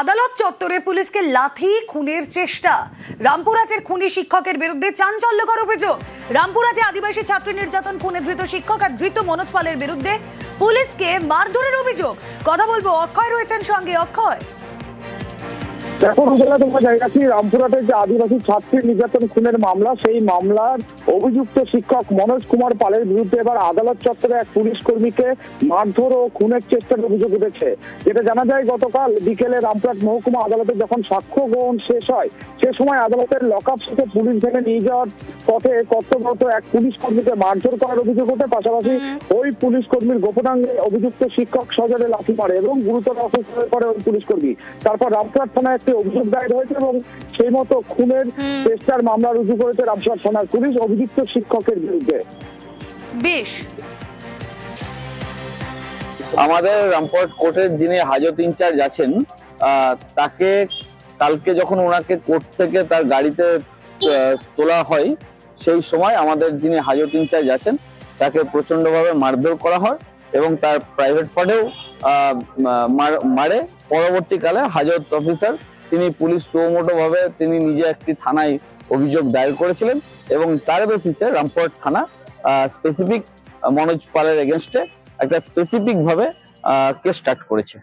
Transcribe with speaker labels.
Speaker 1: আদালত চত্বরে পুলিশকে লাথি, খুনের চেষ্টা। রামপুরহাটের খুনি শিক্ষকের বিরুদ্ধে চাঞ্চল্যকর অভিযোগ। রামপুরহাটে আদিবাসী ছাত্রী নির্যাতন, খুনে ধৃত শিক্ষক আর ধৃত মনোজ পালের বিরুদ্ধে পুলিশকে মারধরের অভিযোগ। কথা বলব অক্ষয় রয়েছেন সঙ্গে। অক্ষয়
Speaker 2: এখন উপজেলা তোমার জায়গাটি রামপুরহাটের যে আদিবাসী ছাত্রী নির্যাতন খুনের মামলা সেই মামলার অভিযুক্ত শিক্ষক মনোজ কুমার পালের বিরুদ্ধে এবার আদালত চত্বরে এক পুলিশ কর্মীকে মারধর ও খুনের চেষ্টার অভিযোগ উঠেছে। যেটা জানা যায় গতকাল বিকেলে রামপুরহাট মহকুমা আদালতে যখন সাক্ষ্য গ্রহণ শেষ হয় সে সময় আদালতের লকআপ থেকে পুলিশ ভেঙে নিয়ে যাওয়ার পথে কর্তব্যরত এক পুলিশ কর্মীকে মারধর করার অভিযোগ ওঠে। পাশাপাশি ওই পুলিশ কর্মীর গোপনাঙ্গে অভিযুক্ত শিক্ষক সজরে লাথি মারে এবং গুরুতর অসুস্থ হয়ে পড়ে ওই পুলিশ কর্মী। তারপর রামপুরহাট থানায় একটি অভিযোগ দায়ের হয়েছে এবং সেই মতো খুনের চেষ্টার মামলা রুজু করেছে রামপুরহাট থানার পুলিশ অভিযুক্ত শিক্ষকের বিরুদ্ধে।
Speaker 1: বেশ।
Speaker 3: আমাদের রামপুরহাট কোর্টের যিনি হাজত ইনচার্জ আছেন তাকে কালকে যখন ওনাকে কোর্ট থেকে তার গাড়িতে আহ, তোলা হয় সেই সময় আমাদের যিনি হাজত ইনচার্জ আছেন তাকে প্রচন্ডভাবে মারধর করা হয় এবং তার প্রাইভেট পার্টেও মারে। পরবর্তীকালে হাজত অফিসার তিনি পুলিশ সুমোটো ভাবে তিনি নিজে একটি থানায় অভিযোগ দায়ের করেছিলেন এবং তার বেসিসে রামপুরহাট থানা স্পেসিফিক মনোজ পালের এগেনস্টে একটা স্পেসিফিক ভাবে কেস স্টার্ট করেছে।